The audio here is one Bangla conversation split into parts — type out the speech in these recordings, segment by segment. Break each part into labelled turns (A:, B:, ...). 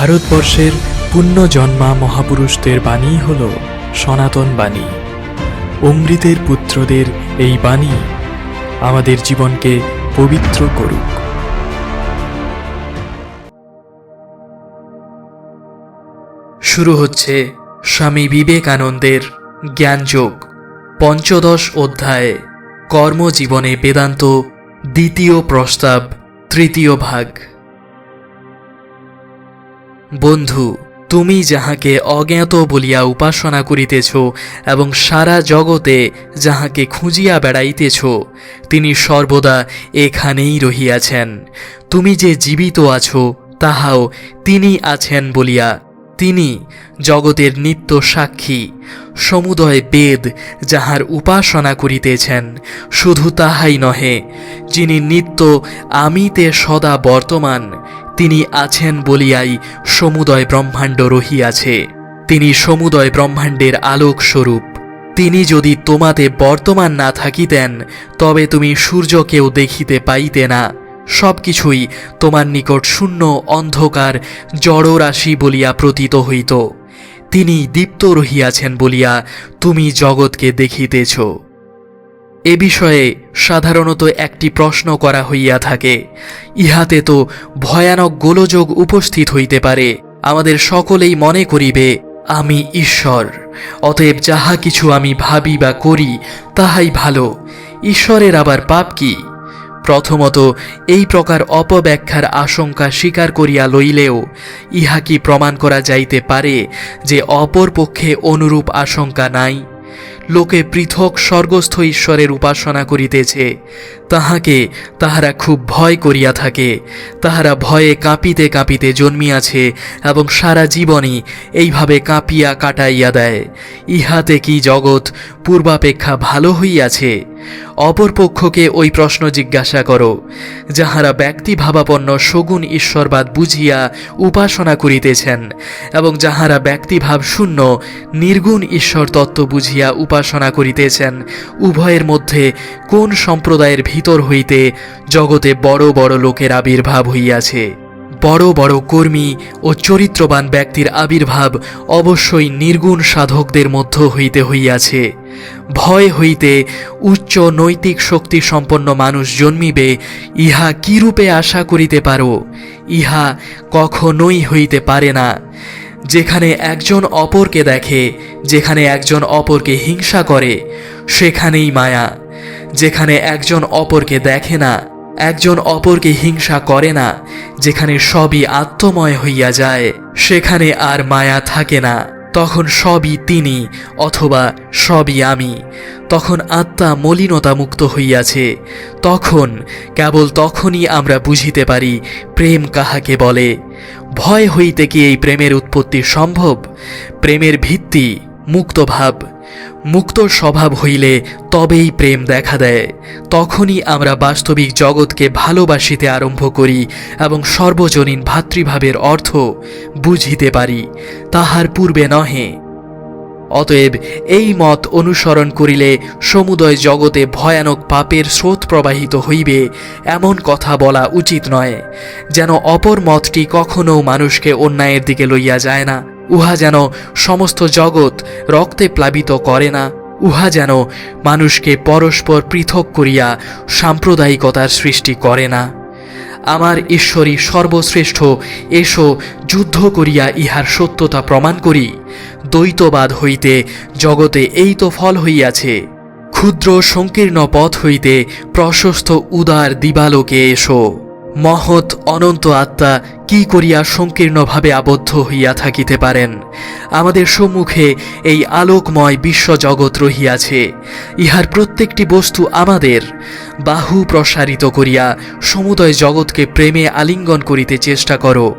A: ভারতবর্ষের পুণ্যজন্মা মহাপুরুষদের বাণী হল সনাতন বাণী। অমৃতের পুত্রদের এই বাণী আমাদের জীবনকে পবিত্র করুক। শুরু হচ্ছে স্বামী বিবেকানন্দের জ্ঞানযোগ, পঞ্চদশ অধ্যায়ে, কর্মজীবনে বেদান্ত দ্বিতীয় প্রস্তাব, তৃতীয় ভাগ। বন্ধু, তুমি যাহাকে অজ্ঞাত বলিয়া উপাসনা করিতেছ এবং সারা জগতে যাহাকে খুঁজিয়া বেড়াইতেছ, তিনি সর্বদা এখানেই রহিয়াছেন। তুমি যে জীবিত আছো, তাহাও তিনি আছেন বলিয়া। তিনি জগতের নিত্য সাক্ষী, সমুদয় বেদ যাহার উপাসনা করিতেছেন, শুধু তাহাই নহে, যিনি নিত্য আমিতে সদা বর্তমান তিনি আছেন বলিয়াই সমুদয় ব্রহ্মাণ্ড রহিয়াছে। তিনি সমুদয় ব্রহ্মাণ্ডের আলোক স্বরূপ তিনি যদি তোমাতে বর্তমান না থাকিতেন, তবে তুমি সূর্যকেও দেখিতে পাইতে না। সব কিছুই তোমার নিকট শূন্য, অন্ধকার, জড়রাশি বলিয়া প্রতীত হইত। তিনি দীপ্ত রহিয়াছেন বলিয়া তুমি জগৎকে দেখিতেছ। এ বিষয়ে সাধারণত একটি প্রশ্ন করা হইয়া থাকে। ইহাতে তো ভয়ানক গোলযোগ উপস্থিত হইতে পারে। আমাদের সকলেই মনে করিবে, আমি ঈশ্বর। অতএব যাহা কিছু আমি ভাবি বা করি, তাহাই ভালো। ঈশ্বরের আবার পাপ কি? প্রথমত, এই প্রকার অপব্যাখ্যার আশঙ্কা স্বীকার করিয়া লইলেও ইহা কি প্রমাণ করা যাইতে পারে যে অপর পক্ষে অনুরূপ আশঙ্কা নাই? লোকে পৃথক স্বর্গস্থ ঈশ্বরের উপাসনা করিতেছে। তাহাকে তাহারা খুব ভয় করিয়া থাকে। তাহারা ভয়ে কাঁপিতে কাঁপিতে জন্মিয়াছে এবং সারা জীবনই এইভাবে কাঁপিয়া কাটাইয়া দেয়। ইহাতে কি জগৎ পূর্বাপেক্ষা ভালো হইয়াছে? অপর পক্ষকে ওই প্রশ্ন জিজ্ঞাসা করো, যাহারা ব্যক্তিভাবাপন্ন সগুণ ঈশ্বরবাদ বুঝিয়া উপাসনা করিতেছেন এবং যাহারা ব্যক্তিভাব শূন্য, নির্গুণ ঈশ্বর তত্ত্ব বুঝিয়া উপাসনা করিতেছেন, উভয়ের মধ্যে কোন সম্প্রদায়ের ভিতর হইতে জগতে বড় বড় লোকের আবির্ভাব হইয়াছে? বড় বড় কর্মী ও চরিত্রবান ব্যক্তির আবির্ভাব অবশ্যই নির্গুণ সাধকদের মধ্য হইতে হইয়াছে। ভয় হইতে উচ্চ নৈতিক শক্তি সম্পন্ন মানুষ জন্মিবে, ইহা কি রূপে আশা করিতে পারো? ইহা কখনোই হইতে পারে না। যেখানে একজন অপরকে দেখে, যেখানে একজন অপরকে হিংসা করে, সেখানেই মায়া। যেখানে একজন অপরকে দেখে না একজন অপরকে হিংসা করে না, যেখানে সবই আত্মময় হইয়া যায়, সেখানে আর মায়া থাকে না। তখন সবই তিনি অথবা সবই আমি। তখন আত্মা মলিনতা মুক্ত হইয়াছে। তখন, কেবল তখনই আমরা বুঝিতে পারি, প্রেম কাহাকে বলে। ভয় হইতে কি এই প্রেমের উৎপত্তি সম্ভব? প্রেমের ভিত্তি মুক্তভাব। মুক্ত স্বভাব হইলে তবেই প্রেম দেখা দেয়। তখনই আমরা বাস্তবিক জগৎকে ভালোবাসিতে আরম্ভ করি এবং সর্বজনীন ভাতৃভাবের অর্থ বুঝিতে পারি, তাহার পূর্বে নহে। অতএব এই মত অনুসরণ করিলে সমুদয় জগতে ভয়ানক পাপের স্রোত প্রবাহিত হইবে, এমন কথা বলা উচিত নয়, যেন অপর মতটি কখনও মানুষকে অন্যায়ের দিকে লইয়া যায় না। উহা যেন সমস্ত জগৎ রক্তে প্লাবিত করে না। উহা যেন মানুষকে পরস্পর পৃথক করিয়া সাম্প্রদায়িকতার সৃষ্টি করে না। আমার ঈশ্বরী সর্বশ্রেষ্ঠ, এসো যুদ্ধ করিয়া ইহার সত্যতা প্রমাণ করি। দ্বৈতবাদ হইতে জগতে এই তো ফল হইয়াছে। ক্ষুদ্র সংকীর্ণ পথ হইতে প্রশস্ত উদার দিবালোকে এসো। মহৎ অনন্ত আত্মা কি করিয়া সংকীর্ণভাবে আবদ্ধ হইয়া থাকিতে পারেন? আমাদের সম্মুখে এই আলোকময় বিশ্বজগৎ রহিয়াছে। ইহার প্রত্যেকটি বস্তু আমাদের। বাহু প্রসারিত করিয়া সমুদয় জগৎকে প্রেমে আলিঙ্গন করিতে চেষ্টা করো।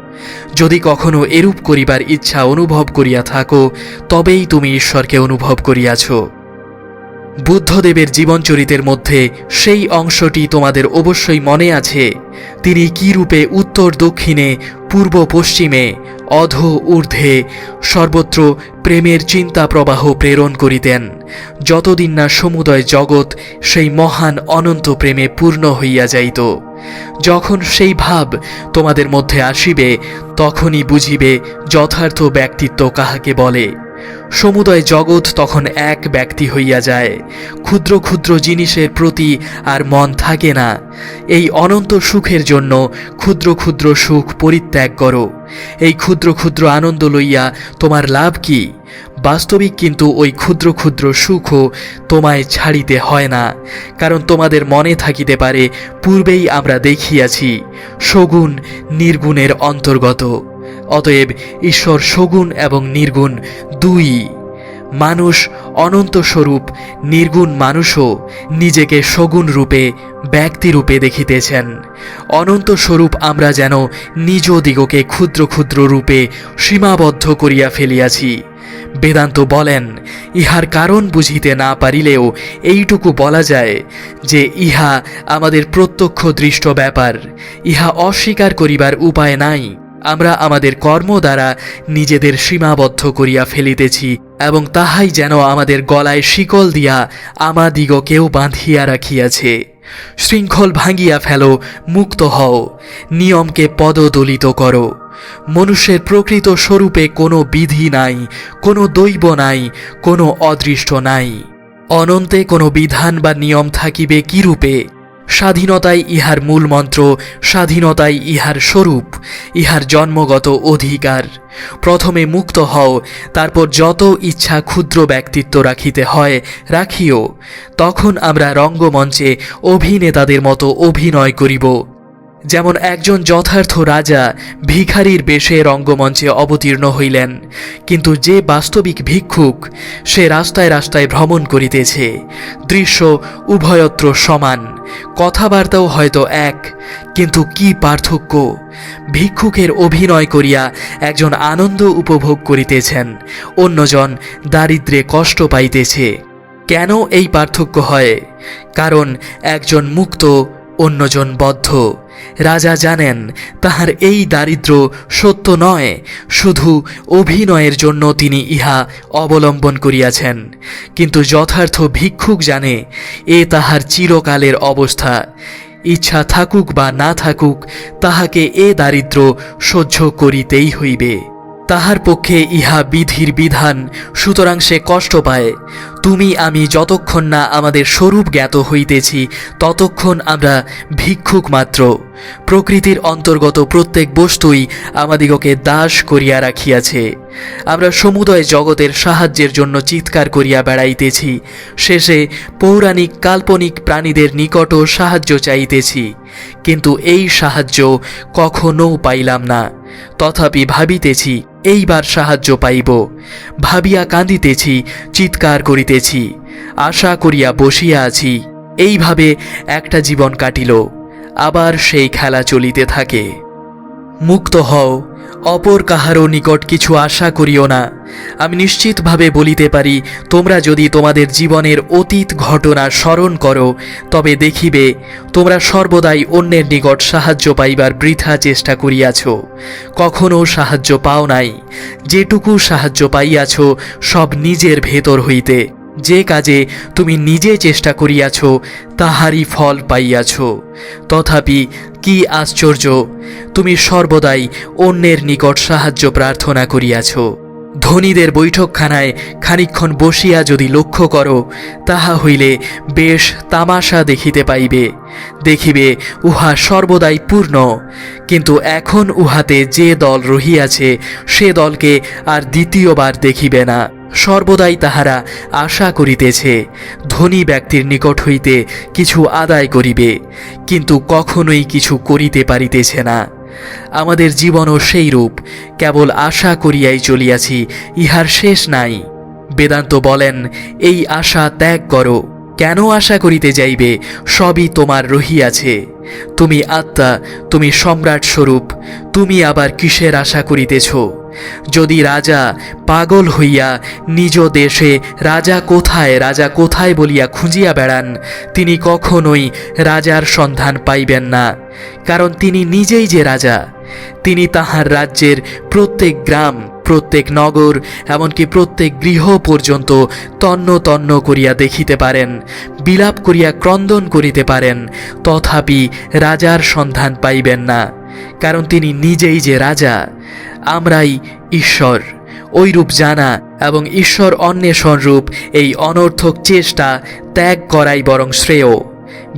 A: যদি কখনো এরূপ করিবার ইচ্ছা অনুভব করিয়া থাকো, তবেই তুমি ঈশ্বরকে অনুভব করিয়াছ। বুদ্ধদেবের জীবনচরিতের মধ্যে সেই অংশটি তোমাদের অবশ্যই মনে আছে। তিনি কি রূপে উত্তর দক্ষিণে, পূর্ব পশ্চিমে, অধ ঊর্ধ্বে সর্বত্র প্রেমের চিন্তা প্রবাহ প্রেরণ করিতেন। যতদিন না সমুদয় জগৎ সেই মহান অনন্ত প্রেমে পূর্ণ হইয়া যাইত। যখন সেই ভাব তোমাদের মধ্যে আসিবে, তখনই বুঝিবে যথার্থ ব্যক্তিত্ব কাহাকে বলে। সমুদয় জগৎ তখন এক ব্যক্তি হইয়া যায়। ক্ষুদ্র ক্ষুদ্র জিনিসের প্রতি আর মন থাকে না। এই অনন্ত সুখের জন্য ক্ষুদ্র ক্ষুদ্র সুখ পরিত্যাগ করো। এই ক্ষুদ্র ক্ষুদ্র আনন্দ লইয়া তোমার লাভ কি? বাস্তবিক কিন্তু ওই ক্ষুদ্র ক্ষুদ্র সুখও তোমায় ছাড়িতে হয় না। কারণ তোমাদের মনে থাকিতে পারে, পূর্বেই আমরা দেখিয়াছি, সগুণ নির্গুণের অন্তর্গত। অতএব ঈশ্বর সগুণ এবং নির্গুণ, দুই। মানুষ অনন্ত স্বরূপ, নির্গুণ মানুষও নিজেকে সগুণ রূপে ব্যক্তিরূপে দেখিতেছেন। অনন্ত স্বরূপ আমরা যেন নিজ দিগকে ক্ষুদ্র ক্ষুদ্র রূপে সীমাবদ্ধ করিয়া ফেলিয়াছি। বেদান্ত বলেন, ইহার কারণ বুঝিতে না পারিলেও এইটুকু বলা যায় যে ইহা আমাদের প্রত্যক্ষ দৃষ্ট ব্যাপার। ইহা অস্বীকার করিবার উপায় নাই। আমরা আমাদের কর্ম দ্বারা নিজেদের সীমাবদ্ধ করিয়া ফেলিতেছি এবং তাহাই যেন আমাদের গলায় শিকল দিয়া আমাদিগকেও বাঁধিয়া রাখিয়াছে। শৃঙ্খল ভাঙিয়া ফেলো, মুক্ত হও, নিয়মকে পদদলিত করো। মনুষ্যের প্রকৃত স্বরূপে কোনো বিধি নাই, কোনো দৈব নাই, কোনো অদৃষ্ট নাই। অনন্তে কোনো বিধান বা নিয়ম থাকিবে কিরূপে? স্বাধীনতাই ইহার মূল মন্ত্র, স্বাধীনতাই ইহার স্বরূপ, ইহার জন্মগত অধিকার। প্রথমে মুক্ত হও, তারপর যত ইচ্ছা ক্ষুদ্র ব্যক্তিত্ব রাখিতে হয়, রাখিও। তখন আমরা রঙ্গমঞ্চে অভিনেতাদের মতো অভিনয় করিব। যেমন একজন যথার্থ রাজা ভিখারির বেশে রঙ্গমঞ্চে অবতীর্ণ হইলেন, কিন্তু যে বাস্তবিক ভিক্ষুক সে রাস্তায় রাস্তায় ভ্রমণ করিতেছে। দৃশ্য উভয়ত্র সমান, কথাবার্তাও হয়তো এক, কিন্তু কি পার্থক্য? ভিক্ষুকের অভিনয় করিয়া একজন আনন্দ উপভোগ করিতেছেন, অন্যজন দারিদ্রে কষ্ট পাইতেছে। কেন এই পার্থক্য হয়? কারণ একজন মুক্ত, অন্যজন বদ্ধ। রাজা জানেন, তাহার এই দারিদ্র সত্য নয়, শুধু অভিনয়ের জন্য তিনি ইহা অবলম্বন করিয়াছেন। কিন্তু যথার্থ ভিক্ষুক জানে, এ তাহার চিরকালের অবস্থা। ইচ্ছা থাকুক বা না থাকুক, তাহাকে এ দারিদ্র সহ্য করিতেই হইবে। তাহার পক্ষে ইহা বিধির বিধান, সুতরাং সে কষ্ট পায়। তুমি আমি যতক্ষণ না আমাদের স্বরূপ জ্ঞাত হইতেছি, ততক্ষণ আমরা ভিক্ষুক মাত্র। প্রকৃতির অন্তর্গত প্রত্যেক বস্তুই আমাদিগকে দাস করিয়া রাখিয়াছে। আমরা সমুদয় জগতের সাহায্যের জন্য চিৎকার করিয়া বেড়াইতেছি, শেষে পৌরাণিক কাল্পনিক প্রাণীদের নিকটও সাহায্য চাইতেছি। কিন্তু এই সাহায্য কখনো পাইলাম না। তথাপি ভাবিতেছি, এইবার সাহায্য পাইব। ভাবিয়া কাঁদিতেছি, চিৎকার করিতেছি। আশা করিয়া বসিয়া আছি। এইভাবে একটা জীবন কাটিল। আবার সেই খেলা চলিতে থাকে। মুক্ত হও। অপর কাহারও নিকট কিছু আশা করিও না। আমি নিশ্চিতভাবে বলিতে পারি, তোমরা যদি তোমাদের জীবনের অতীত ঘটনা স্মরণ করো, তবে দেখিবে, তোমরা সর্বদাই অন্যের নিকট সাহায্য পাইবার বৃথা চেষ্টা করিয়াছ। কখনো সাহায্য পাও নাই। যেটুকু সাহায্য পাইয়াছ, সব নিজের ভেতর হইতে। যে কাজে তুমি নিজে চেষ্টা করিয়াছ, তাহারই ফল পাইয়াছ। তথাপি কি আশ্চর্য, তুমি সর্বদাই অন্যের নিকট সাহায্য প্রার্থনা করিয়াছ। ধনীদের বৈঠকখানায় খানিক্ষণ বসিয়া যদি লক্ষ্য করো, তাহা হইলে বেশ তামাশা দেখিতে পাইবে। দেখিবে উহা সর্বদাই পূর্ণ, কিন্তু এখন উহাতে যে দল রহিয়াছে, সে দলকে আর দ্বিতীয়বার দেখিবে না। সর্বদাই তাহারা আশা করিতেছে, ধনী ব্যক্তির নিকট হইতে কিছু আদায় করিবে, কিন্তু কখনোই কিছু করিতে পারিতেছে না। আমাদের জীবনও সেই রূপ, কেবল আশা করিয়াই চলিয়াছি, ইহার শেষ নাই। বেদান্ত বলেন, এই আশা ত্যাগ করো। কেন আশা করিতে যাইবে? সবই তোমার রহিয়াছে তুমি আত্মা, তুমি সম্রাট স্বরূপ, তুমি আবার কিসের আশা করিতেছ? যদি রাজা পাগল হইয়া নিজ দেশে রাজা কোথায় রাজা কোথায় বলিয়া খুঁজিয়া বেড়ান, তিনি কখনোই রাজার সন্ধান পাইবেন না। কারণ তিনি নিজেই যে রাজা, তিনি তাহার রাজ্যের প্রত্যেক গ্রাম প্রত্যেক নগর, এমনকি প্রত্যেক গৃহ পর্যন্ত তন্ন তন্ন করিয়া দেখিতে পারেন, বিলাপ করিয়া ক্রন্দন করিতে পারেন, তথাপি রাজার সন্ধান পাইবেন না, কারণ তিনি নিজেই যে রাজা, আমরাই ঈশ্বর। ওইরূপ জানা এবং ঈশ্বর অন্বেষণরূপ এই অনর্থক চেষ্টা ত্যাগ করাই বরং শ্রেয়।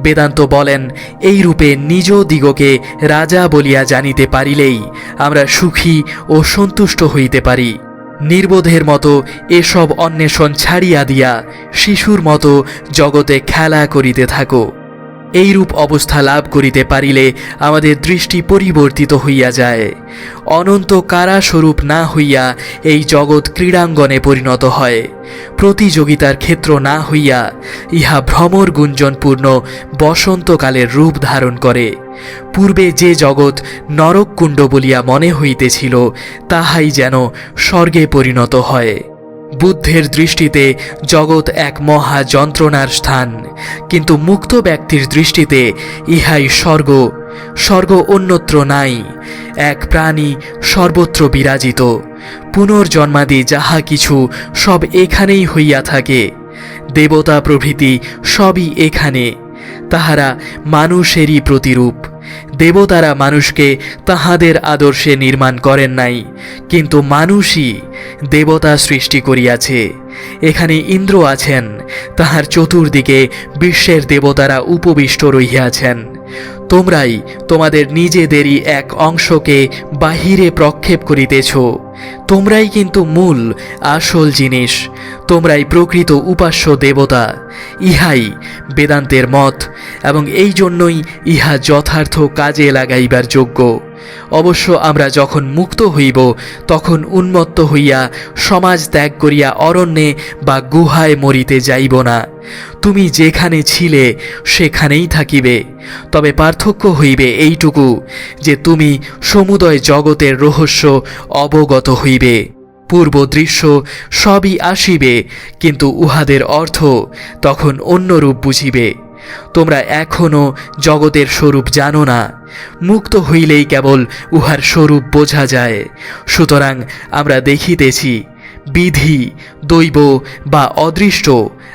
A: বেদান্ত বলেন, এই রূপে নিজ দিগকে রাজা বলিয়া জানিতে পারিলেই আমরা সুখী ও সন্তুষ্ট হইতে পারি। নির্বোধের মতো এসব অন্বেষণ ছাড়িয়া দিয়া শিশুর মতো জগতে খেলা করিতে থাকো। এইরূপ অবস্থা লাভ করিতে পারিলে আমাদের দৃষ্টি পরিবর্তিত হইয়া যায়। অনন্ত কারাস্বরূপ না হইয়া এই জগৎ ক্রীড়াঙ্গনে পরিণত হয়। প্রতিযোগিতার ক্ষেত্র না হইয়া ইহা ভ্রমর গুঞ্জনপূর্ণ বসন্তকালের রূপ ধারণ করে। পূর্বে যে জগৎ নরককুণ্ড বলিয়া মনে হইতেছিল, তাহাই যেন স্বর্গে পরিণত হয়। বুদ্ধের দৃষ্টিতে জগৎ এক মহা যন্ত্রণার স্থান। কিন্তু মুক্ত ব্যক্তির দৃষ্টিতে ইহাই স্বর্গ স্বর্গ অন্যত্র নাই, এক প্রাণী সর্বত্র বিরাজিত। পুনর্জন্মাদি যাহা কিছু সব এখানেই হইয়া থাকে, দেবতা প্রভৃতি সবই এখানে, তাহারা মানুষেরই প্রতিরূপ। দেবতারা মানুষকে তাহাদের আদর্শে নির্মাণ করেন নাই কিন্তু মানুষই দেবতা সৃষ্টি করিয়াছে। এখানে ইন্দ্র আছেন। তাহার চতুর্দিকে বিশ্বের দেবতারা উপবিষ্ট রহিয়াছেন। তোমরাই তোমাদের নিজেদেরই এক অংশকে বাহিরে প্রক্ষেপ করিতেছ। তোমরাই কিন্তু মূল, আসল জিনিস। তোমরাই প্রকৃত উপাস্য দেবতা। ইহাই বেদান্তের মত এবং এই জন্যই ইহা যথার্থ কাজে লাগাইবার যোগ্য। অবশ্য আমরা যখন মুক্ত হইব, তখন উন্মত্ত হইয়া সমাজ ত্যাগ করিয়া অরণ্যে বা গুহায় মরিতে যাইব না। তুমি যেখানে ছিলে, সেখানেই থাকিবে। তবে পার্থক্য হইবে এইটুকু, যে তুমি সমুদয় জগতের রহস্য অবগত হইবে। পূর্ব দৃশ্য সবই আসিবে, কিন্তু উহাদের অর্থ তখন অন্যরূপ বুঝিবে। তোমরা এখনও জগতের স্বরূপ জানো না। মুক্ত হইলেই কেবল উহার স্বরূপ বোঝা যায়। সুতরাং আমরা দেখিতেছি, বিধি, দৈব বা অদৃষ্ট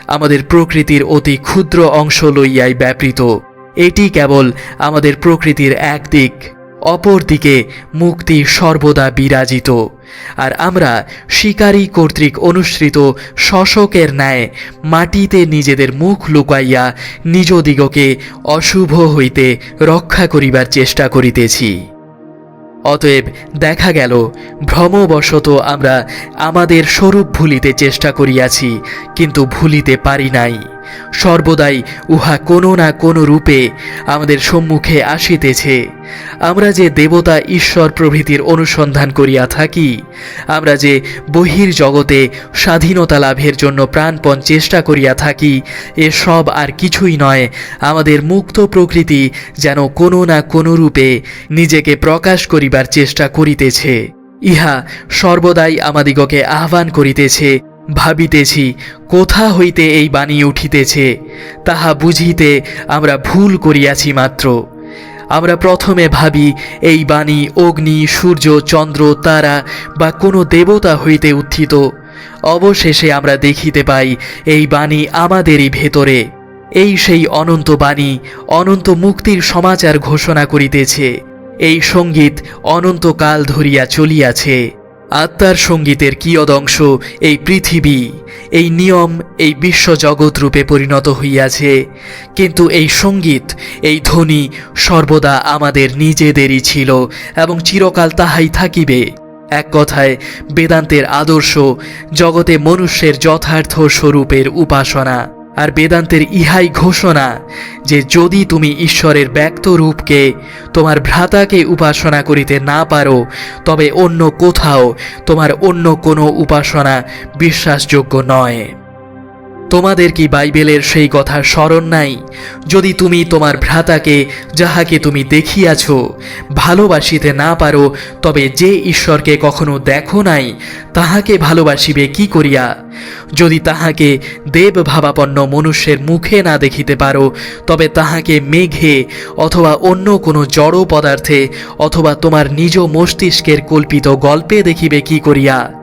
A: আমাদের প্রকৃতির অতি ক্ষুদ্র অংশ লইয়াই ব্যাপৃত। এটি কেবল আমাদের প্রকৃতির এক দিক। অপর দিকে মুক্তি সর্বদা বিরাজিত। আর আমরা শিকারী কর্তৃক অনুসৃত শশকের ন্যায় মাটিতে নিজেদের মুখ লুকাইয়া নিজ দিগকে অশুভ হইতে রক্ষা করিবার চেষ্টা করিতেছি। অতএব দেখা গেল, ভ্রমবশত আমরা আমাদের স্বরূপ ভুলিতে চেষ্টা করিয়াছি, কিন্তু ভুলিতে পারি নাই। সর্বদাই উহা কোনো না কোনো রূপে আমাদের সম্মুখে আসিতেছে। আমরা যে দেবতা ঈশ্বর প্রভৃতির অনুসন্ধান করিয়া থাকি, আমরা যে বহির জগতে স্বাধীনতা লাভের জন্য প্রাণপণ চেষ্টা করিয়া থাকি, এ সব আর কিছুই নয়, আমাদের মুক্ত প্রকৃতি যেন কোনো না কোনো রূপে নিজেকে প্রকাশ করিবার চেষ্টা করিতেছে। ইহা সর্বদাই আমাদিগকে আহ্বান করিতেছে ভাবিতেছি, কোথা হইতে এই বাণী উঠিতেছে, তাহা বুঝিতে আমরা ভুল করিয়াছি মাত্র। আমরা প্রথমে ভাবি, এই বাণী অগ্নি, সূর্য, চন্দ্র, তারা বা কোনো দেবতা হইতে উত্থিত। অবশেষে আমরা দেখিতে পাই, এই বাণী আমাদেরই ভেতরে। এই সেই অনন্ত বাণী, অনন্ত মুক্তির সমাচার ঘোষণা করিতেছে। এই সংগীত অনন্তকাল ধরিয়া চলিয়াছে। আত্মার সঙ্গীতের কিয়দংশ এই পৃথিবী? এই নিয়ম এই বিশ্বজগৎ রূপে পরিণত হইয়াছে। কিন্তু এই সংগীত, এই ধ্বনি সর্বদা আমাদের নিজেদেরই ছিল এবং চিরকাল তাহাই থাকিবে। এক কথায়, বেদান্তের আদর্শ জগতে মনুষ্যের যথার্থ স্বরূপের উপাসনা। আর বেদান্তের ইহাই ঘোষণা যে যদি তুমি ঈশ্বরের ব্যক্ত রূপকে তোমার ভ্রাতাকে উপাসনা করিতে না পারো, তবে অন্য কোথাও তোমার অন্য কোনো উপাসনা বিশ্বাসযোগ্য নয়। তোমাদের কি বাইবেলের সেই কথা স্মরণ নাই? যদি তুমি তোমার ভ্রাতাকে যাহাকে তুমি দেখিয়াছ ভালোবাসিতে না পারো, তবে যে ঈশ্বরকে কখনো দেখো নাই, তাহাকে ভালোবাসিবে কি করিয়া? যদি তাহাকে দেব ভাবাপন্ন মনুষ্যের মুখে না দেখিতে পারো, তবে তাহাকে মেঘে অথবা অন্য কোনো জড় পদার্থে অথবা তোমার নিজ মস্তিষ্কের কল্পিত গল্পে দেখিবে কি করিয়া?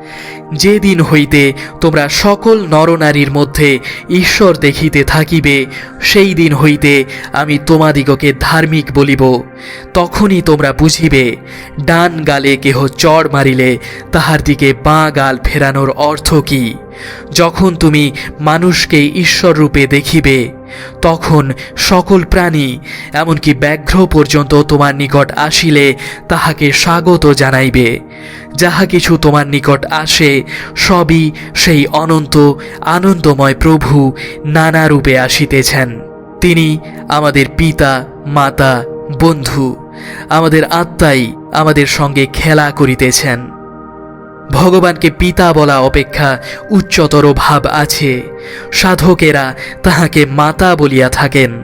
A: যে দিন হইতে তোমরা সকল নরনারীর মধ্যে ঈশ্বর দেখিতে থাকিবে, সেই দিন হইতে আমি তোমাদিগকে ধার্মিক বলিব। তখনই তোমরা বুঝিবে, ডান গালে কেহ চড় মারিলে তাহার দিকে বাঁ গাল ফেরানোর অর্থ কি? যখন তুমি মানুষকে ঈশ্বর রূপে দেখিবে তখন সকল প্রাণী, এমনকি ব্যাঘ্র পর্যন্ত তোমার নিকট আসিলে তাহাকে স্বাগত জানাইবে। যাহা কিছু তোমার নিকট আসে, সবই সেই অনন্ত, আনন্দময় প্রভু নানা রূপে আসিতেছেন। তিনি আমাদের পিতা, মাতা, বন্ধু, আমাদের আত্মাই আমাদের সঙ্গে খেলা করিতেছেন। ভগবানকে পিতা বলা অপেক্ষা উচ্চতর ভাব আছে। সাধকেরা তাহাকে মাতা বলিয়া থাকেন।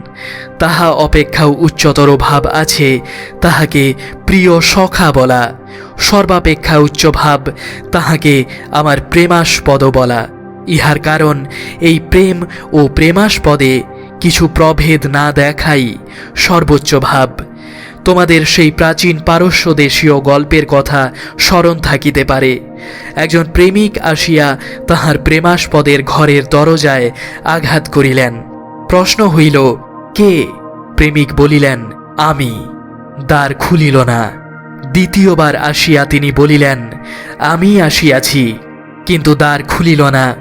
A: তাহা অপেক্ষাও উচ্চতর ভাব আছে, তাহাকে প্রিয় সখা বলা। সর্বাপেক্ষা উচ্চ ভাব তাহাকে আমার প্রেমাস্পদ বলা। ইহার কারণ, এই প্রেম ও প্রেমাস্পদে কিছু প্রভেদ না দেখাই সর্বোচ্চ ভাব। তোমাদের সেই প্রাচীন পারস্য দেশীয় গল্পের কথা স্মরণ থাকিতে পারে। একজন প্রেমিক আসিয়া তাহার প্রেমাস্পদের ঘরের দরজায় আঘাত করিলেন। প্রশ্ন হইল, কে? প্রেমিক বলিলেন, আমি। দ্বার খুলিল না। দ্বিতীয়বার আসিয়া তিনি বলিলেন, আমি আসিয়াছি। কিন্তু দ্বার খুলিল না।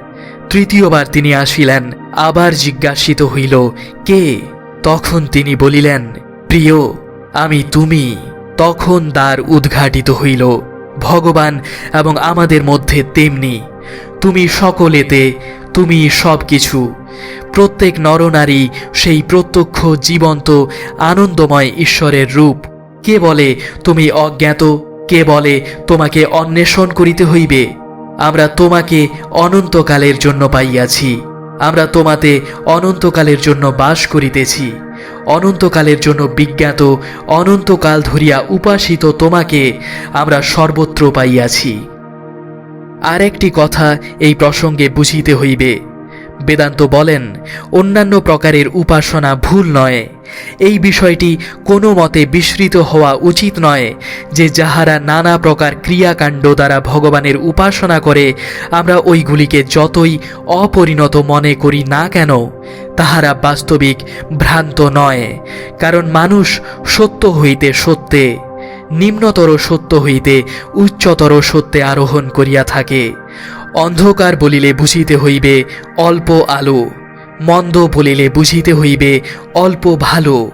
A: তৃতীয়বার তিনি আসিলেন, আবার জিজ্ঞাসিত হইল, কে? তখন তিনি বলিলেন, প্রিয় আমি তুমি তখন দ্বার উদ্ঘাটিত হইল, ভগবান এবং আমাদের মধ্যে তেমনি। তুমি সকলেতে, তুমি সব কিছু প্রত্যেক নরনারী সেই প্রত্যক্ষ, জীবন্ত, আনন্দময় ঈশ্বরের রূপ। কে বলে তুমি অজ্ঞাত? কে বলে তোমাকে অন্বেষণ করিতে হইবে? আমরা তোমাকে অনন্তকালের জন্য পাইয়াছি। আমরা তোমাতে অনন্তকালের জন্য বাস করিতেছি। অনন্তকালের জন্য বিজ্ঞাত, অনন্তকাল ধরিয়া উপাসিত তোমাকে আমরা সর্বত্র পাইয়াছি। আর একটি কথা এই প্রসঙ্গে বুঝিতে হইবে। বেদান্ত বলেন, অন্যান্য প্রকারের উপাসনা ভুল নয়। এই বিষয়টি কোনো মতে বিস্মৃত হওয়া উচিত নয় যে যাহারা নানা প্রকার ক্রিয়াকাণ্ড দ্বারা ভগবানের উপাসনা করে, আমরা ওইগুলিকে যতই অপরিণত মনে করি না কেন, তাহারা বাস্তবিক ভ্রান্ত নয়। কারণ মানুষ সত্য হইতে সত্যে, নিম্নতর সত্য হইতে উচ্চতর সত্যে আরোহণ করিয়া থাকে। অন্ধকার বলিলে বুঝিতে হইবে অল্প আলো। মন্দ বলিলে বুঝিতে হইবে, অল্প ভালো।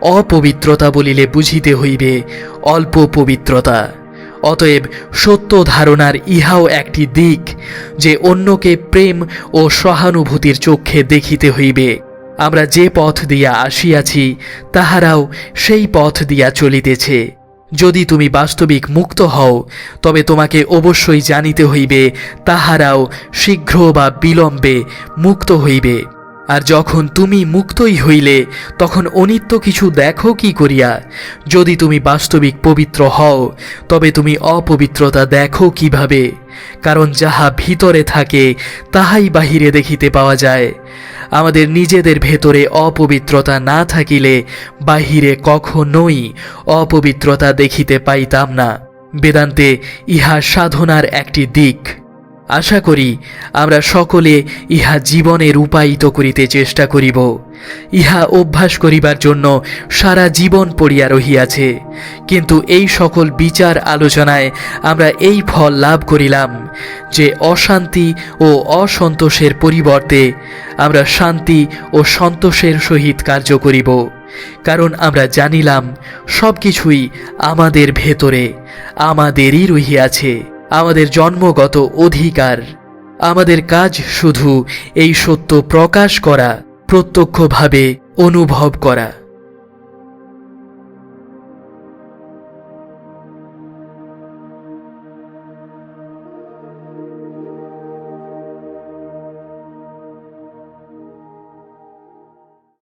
A: অপবিত্রতা বলিলে বুঝিতে হইবে, অল্প পবিত্রতা। অতএব সত্য ধারণার ইহাও একটি দিক, যে অন্যকে প্রেম ও সহানুভূতির চক্ষে দেখিতে হইবে। আমরা যে পথ দিয়া আসিয়াছি, তাহারাও সেই পথ দিয়া চলিতেছে। যদি তুমি বাস্তবিক মুক্ত হও, তবে তোমাকে অবশ্যই জানিতে হইবে, তাহারাও শীঘ্র বা বিলম্বে মুক্ত হইবে। আর যখন তুমি মুক্তই হইলে, তখন অনিত্য কিছু দেখো কি করিয়া? যদি তুমি বাস্তবিক পবিত্র হও, তবে তুমি অপবিত্রতা দেখো কীভাবে? কারণ যাহা ভিতরে থাকে, তাহাই বাহিরে দেখিতে পাওয়া যায়। আমাদের নিজেদের ভেতরে অপবিত্রতা না থাকিলে, বাহিরে কখনোই অপবিত্রতা দেখিতে পাইতাম না। বেদান্তে ইহা সাধনার একটি দিক। আশা করি আমরা সকলে ইহা জীবনে রূপায়িত করিতে চেষ্টা করিব। ইহা অভ্যাস করিবার জন্য সারা জীবন পড়িয়া রহিয়াছে। কিন্তু এই সকল বিচার আলোচনায় আমরা এই ফল লাভ করিলাম যে অশান্তি ও অসন্তোষের পরিবর্তে আমরা শান্তি ও সন্তোষের সহিত কার্য করিব। কারণ আমরা জানিলাম সব কিছুই আমাদের ভেতরে, আমাদেরই রহিয়াছে। আমাদের জন্মগত অধিকার। আমাদের কাজ শুধু এই সত্য প্রকাশ করা প্রত্যক্ষভাবে অনুভব করা।